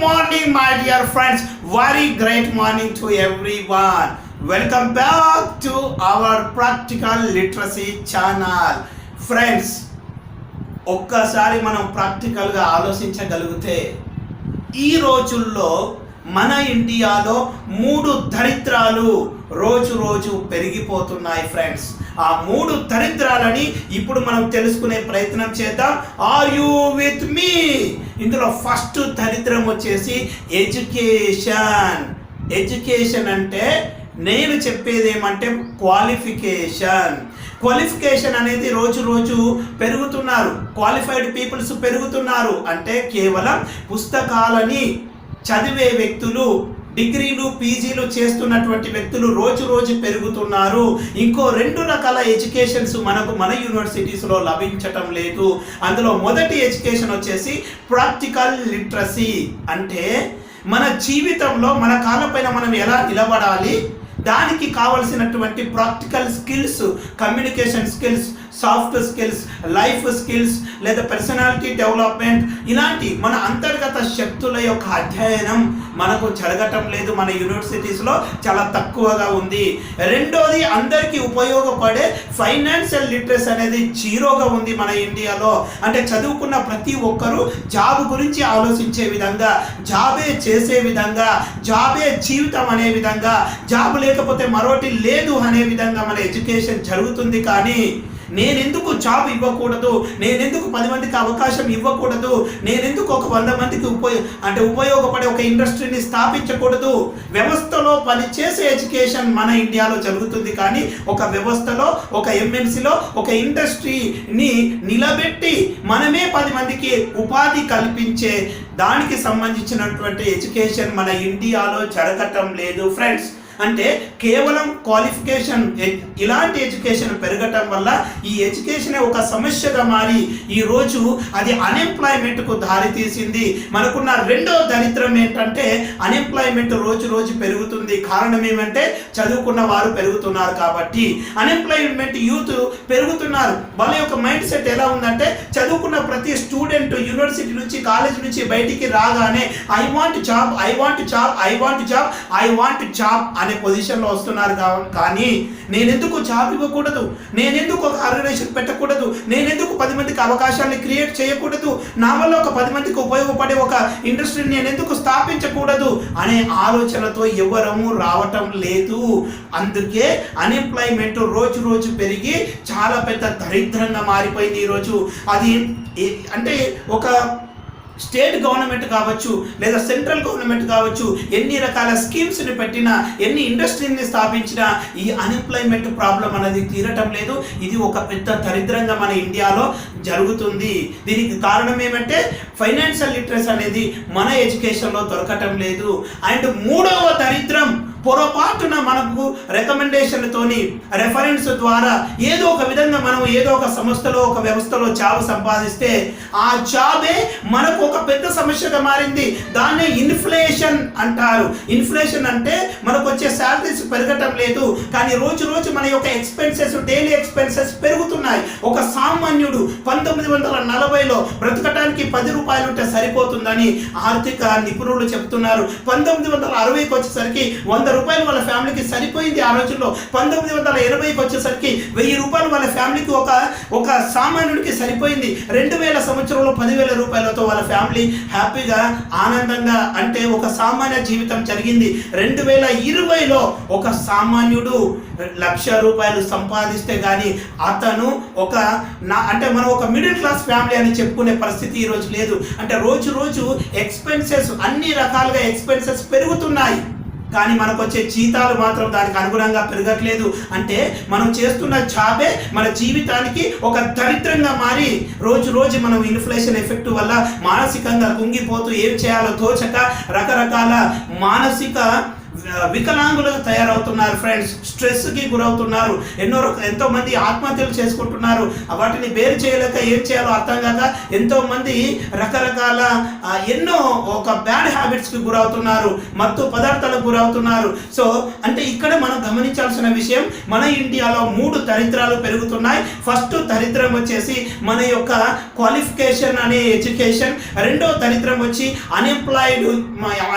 Morning my dear friends very great morning to everyone welcome back to our practical literacy channel friends ఒక్కసారి మనం ప్రాక్టికల్గా ఆలోచించగలిగితే ఈ రోజుల్లో మన ఇండియాలో మూడు దరిద్రాలు రోజు రోజు పెరిగిపోతున్నాయి ఫ్రెండ్స్. ఆ మూడు దరిద్రాలని ఇప్పుడు మనం తెలుసుకునే ప్రయత్నం చేద్దాం. ఆర్ యూ విత్ మీ ఇందులో ఫస్ట్ దరిద్రం వచ్చేసి ఎడ్యుకేషన్. ఎడ్యుకేషన్ అంటే నేను చెప్పేది ఏమంటే క్వాలిఫికేషన్. క్వాలిఫికేషన్ అనేది రోజు రోజు పెరుగుతున్నారు. క్వాలిఫైడ్ పీపుల్స్ పెరుగుతున్నారు. అంటే కేవలం పుస్తకాలని చదివే వ్యక్తులు డిగ్రీలు పీజీలు చేస్తున్నటువంటి వ్యక్తులు రోజు రోజు పెరుగుతున్నారు. ఇంకో రెండు రకాల ఎడ్యుకేషన్స్ మనకు మన యూనివర్సిటీస్లో లభించటం లేదు. అందులో మొదటి ఎడ్యుకేషన్ వచ్చేసి ప్రాక్టికల్ లిటరసీ. అంటే మన జీవితంలో మన కాళ్ళపైన మనం ఎలా నిలబడాలి? దానికి కావలసినటువంటి practical skills communication skills soft skills life skills లేదా పర్సనాలిటీ డెవలప్మెంట్ ఇలాంటి మన అంతర్గత శక్తుల యొక్క అధ్యయనం మనకు జరగటం లేదు. మన యూనివర్సిటీస్లో చాలా తక్కువగా ఉంది. రెండోది అందరికీ ఉపయోగపడే ఫైనాన్షియల్ లిటరస్ అనేది జీరోగా ఉంది మన ఇండియాలో. అంటే చదువుకున్న ప్రతి ఒక్కరూ జాబ్ గురించి ఆలోచించే విధంగా జాబే చేసే విధంగా జాబే జీవితం అనే విధంగా జాబ్ లేకపోతే మరోటి లేదు అనే విధంగా మన ఎడ్యుకేషన్ జరుగుతుంది. కానీ నేనెందుకు జాబ్ ఇవ్వకూడదు? నేనెందుకు పది మందికి అవకాశం ఇవ్వకూడదు? నేనెందుకు ఒక వంద మందికి ఉపయోగ అంటే ఉపయోగపడే ఒక ఇండస్ట్రీని స్థాపించకూడదు? వ్యవస్థలో పనిచేసే ఎడ్యుకేషన్ మన ఇండియాలో జరుగుతుంది కానీ ఒక వ్యవస్థలో ఒక ఎంఎన్సీలో ఒక ఇండస్ట్రీని నిలబెట్టి మనమే పది మందికి ఉపాధి కల్పించే దానికి సంబంధించినటువంటి ఎడ్యుకేషన్ మన ఇండియాలో జరగటం లేదు ఫ్రెండ్స్ అంటే కేవలం క్వాలిఫికేషన్ ఇలాంటి ఎడ్యుకేషన్ పెరగటం వల్ల ఈ ఎడ్యుకేషన్ ఒక సమస్యగా మారి ఈరోజు అది అన్ఎంప్లాయ్మెంట్కు దారితీసింది మనకున్న రెండో దరిద్రం ఏంటంటే అన్ఎంప్లాయ్మెంట్ రోజు రోజు పెరుగుతుంది. కారణం ఏమంటే చదువుకున్న వారు పెరుగుతున్నారు కాబట్టి. అన్ఎంప్లాయ్మెంట్ యూత్ పెరుగుతున్నారు. వాళ్ళ యొక్క మైండ్ సెట్ ఎలా ఉందంటే చదువుకున్న ప్రతి స్టూడెంట్ యూనివర్సిటీ నుంచి కాలేజ్ నుంచి బయటికి రాగానే I want job I want job I want job I want job అని పొజిషన్లో వస్తున్నారు కానీ నేనెందుకు జాబ్ ఇవ్వకూడదు? నేనెందుకు ఒక ఆర్గనైజేషన్ పెట్టకూడదు? నేనెందుకు పది మందికి అవకాశాన్ని క్రియేట్ చేయకూడదు? నా వల్ల ఒక పది మందికి ఉపయోగపడే ఒక ఇండస్ట్రీని నేను ఎందుకు స్థాపించకూడదు? అనే ఆలోచనతో ఎవరము రావటం లేదు. అందుకే అన్ఎంప్లాయ్మెంట్ రోజు రోజు పెరిగి చాలా పెద్ద దరిద్రంగా మారిపోయింది ఈరోజు. అది అంటే ఒక స్టేట్ గవర్నమెంట్ కావచ్చు లేదా సెంట్రల్ గవర్నమెంట్ కావచ్చు ఎన్ని రకాల స్కీమ్స్ని పెట్టినా ఎన్ని ఇండస్ట్రీని స్థాపించినా ఈ అన్ఎంప్లాయ్మెంట్ ప్రాబ్లం అనేది తీరటం లేదు. ఇది ఒక పెద్ద దరిద్రంగా మన ఇండియాలో జరుగుతుంది. దీనికి కారణం ఏమంటే ఫైనాన్షియల్ లిటరస్ అనేది మన ఎడ్యుకేషన్లో దొరకటం లేదు. అండ్ మూడవ దరిద్రం పొరపాటున మనకు రికమెండేషన్తోని రెఫరెన్స్ ద్వారా ఏదో ఒక విధంగా మనం ఏదో ఒక సంస్థలో ఒక వ్యవస్థలో జాబ్ సంపాదిస్తే ఆ జాబే మనకు ఒక పెద్ద సమస్యగా మారింది. దాన్నే ఇన్ఫ్లేషన్ అంటారు. ఇన్ఫ్లేషన్ అంటే మనకు వచ్చే పెరగటం లేదు. కానీ రోజు రోజు మన యొక్క ఎక్స్పెన్సెస్ డైలీ ఎక్స్పెన్సెస్ పెరుగుతున్నాయి. ఒక సామాన్యుడు పంతొమ్మిది వందల నలభైలో బ్రతకటానికి పది రూపాయలు ఉంటే సరిపోతుందని ఆర్థిక నిపుణులు చెప్తున్నారు పంతొమ్మిది వందల అరవైకి వచ్చేసరికి వంద రూపాయలు వాళ్ళ ఫ్యామిలీకి సరిపోయింది ఆ రోజుల్లో. పంతొమ్మిది వందల ఎనభైకి వచ్చేసరికి వెయ్యి రూపాయలు వాళ్ళ ఫ్యామిలీకి ఒక ఒక సామాన్యుడికి సరిపోయింది. రెండు వేల సంవత్సరంలో పదివేల రూపాయలతో వాళ్ళ ఫ్యామిలీ హ్యాపీగా ఆనందంగా అంటే ఒక సామాన్య జీవితం జరిగింది. రెండు వేల ఇరవైలో ఒక ఒక సామాన్యుడు లక్ష రూపాయలు సంపాదిస్తే కానీ అతను ఒక నా అంటే మనం ఒక మిడిల్ క్లాస్ ఫ్యామిలీ అని చెప్పుకునే పరిస్థితి ఈరోజు లేదు. అంటే రోజు రోజు ఎక్స్పెన్సెస్ అన్ని రకాలుగా ఎక్స్పెన్సెస్ పెరుగుతున్నాయి. కానీ మనకు వచ్చే జీతాలు మాత్రం దానికి అనుగుణంగా పెరగట్లేదు. అంటే మనం చేస్తున్న జాబే మన జీవితానికి ఒక దరిద్రంగా మారి రోజు రోజు మనం ఇన్ఫ్లేషన్ ఎఫెక్ట్ వల్ల మానసికంగా కుంగిపోతూ ఏం చేయాలో తోచక రకరకాల మానసిక వికలాంగులుగా తయారవుతున్నారు ఫ్రెండ్స్. స్ట్రెస్కి గురవుతున్నారు. ఎన్నో ఎంతోమంది ఎంతో మంది ఆత్మహత్యలు చేసుకుంటున్నారు. వాటిని వేరు చేయలేక ఏం చేయాలో అర్థం కాక ఎంతో మంది రకరకాల ఎన్నో ఒక బ్యాడ్ హ్యాబిట్స్కి గురవుతున్నారు మత్తు పదార్థాలకు గురవుతున్నారు. సో అంటే ఇక్కడ మనం గమనించాల్సిన విషయం మన ఇండియాలో మూడు దరిద్రాలు పెరుగుతున్నాయి. ఫస్ట్ దరిద్రం వచ్చేసి మన యొక్క క్వాలిఫికేషన్ అనే ఎడ్యుకేషన్ రెండో దరిద్రం వచ్చి అన్ఎంప్లాయిడ్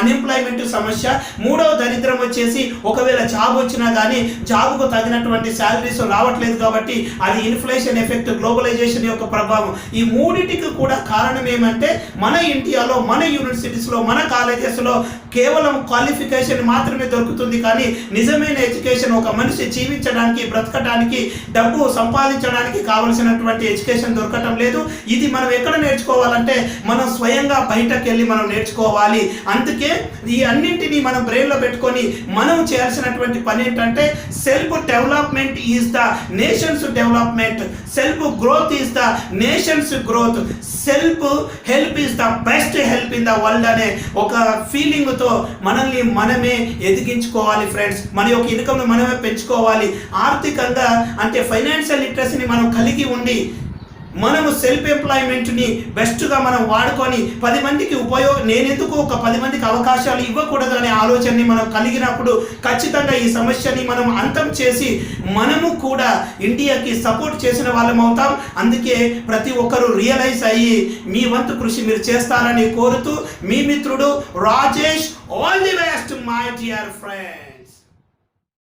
అన్ఎంప్లాయ్మెంట్ సమస్య. మూడో దరిద్రం వచ్చేసి ఒకవేళ జాబ్ వచ్చినా కానీ జాబ్కు తగినటువంటి శాలరీస్ రావట్లేదు కాబట్టి అది ఇన్ఫ్లేషన్ ఎఫెక్ట్ గ్లోబలైజేషన్ యొక్క ప్రభావం. ఈ మూడింటికి కూడా కారణం ఏమంటే మన ఇండియాలో మన యూనివర్సిటీస్లో మన కాలేజెస్లో కేవలం క్వాలిఫికేషన్ మాత్రమే దొరుకుతుంది కానీ నిజమైన ఎడ్యుకేషన్ ఒక మనిషి జీవించడానికి బ్రతకడానికి డబ్బు సంపాదించడానికి కావలసినటువంటి ఎడ్యుకేషన్ దొరకటం లేదు. ఇది మనం ఎక్కడ నేర్చుకోవాలంటే మనం స్వయంగా బయటకు వెళ్ళి మనం నేర్చుకోవాలి. అందుకే ఈ అన్నింటినీ మనం బ్రెయిన్లో పెట్టుకొని మనం చేయాల్సినటువంటి పని ఏంటంటే self development is the nation's development. Self growth is the nation's growth. Self help is the best help in the world అనే ఒక ఫీలింగ్తో మనల్ని మనమే ఎదిగించుకోవాలి ఫ్రెండ్స్ మన యొక్క ఇన్కమ్ను మనమే పెంచుకోవాలి. ఆర్థికంగా అంటే ఫైనాన్షియల్ లిటరసీని మనం కలిగి ఉండి మనము సెల్ఫ్ ఎంప్లాయ్మెంట్ని బెస్ట్గా మనం వాడుకొని పది మందికి ఉపయోగ నేనెందుకు ఒక పది మందికి అవకాశాలు ఇవ్వకూడదు అనే ఆలోచనని మనం కలిగినప్పుడు ఖచ్చితంగా ఈ సమస్యని మనం అంతం చేసి మనము కూడా ఇండియాకి సపోర్ట్ చేసిన వాళ్ళం అవుతాం. అందుకే ప్రతి ఒక్కరూ రియలైజ్ అయ్యి మీ వంతు కృషి మీరు చేస్తారని కోరుతూ మీ మిత్రుడు Rajesh all the best my dear friend